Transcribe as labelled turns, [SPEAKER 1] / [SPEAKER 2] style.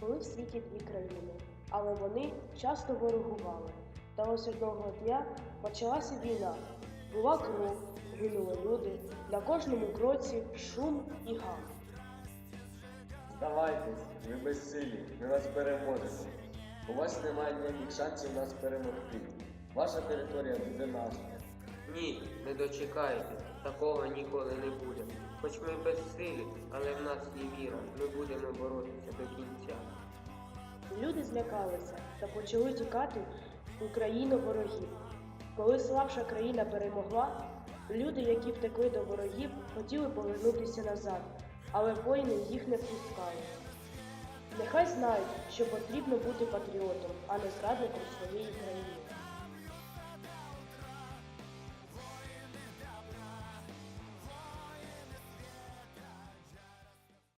[SPEAKER 1] Були в світі дві країни, але вони часто ворогували. Та ось одного дня почалася війна. Була кров, гинули люди, на кожному кроці шум і гам.
[SPEAKER 2] Здавайтесь, ви безсилі, ми вас переможемо. У вас немає ніяких шансів нас перемогти. Ваша територія буде наша.
[SPEAKER 3] Ні, не дочекаєтесь, такого ніколи не буде. Хоч ми безсилі, але в нас є віра, ми будемо боротися до кінця.
[SPEAKER 1] Люди злякалися та почали тікати у країну ворогів. Коли слабша країна перемогла, люди, які втекли до ворогів, хотіли повернутися назад, але воїни їх не впускали. Нехай знають, що потрібно бути патріотом, а не зрадником своєї країни.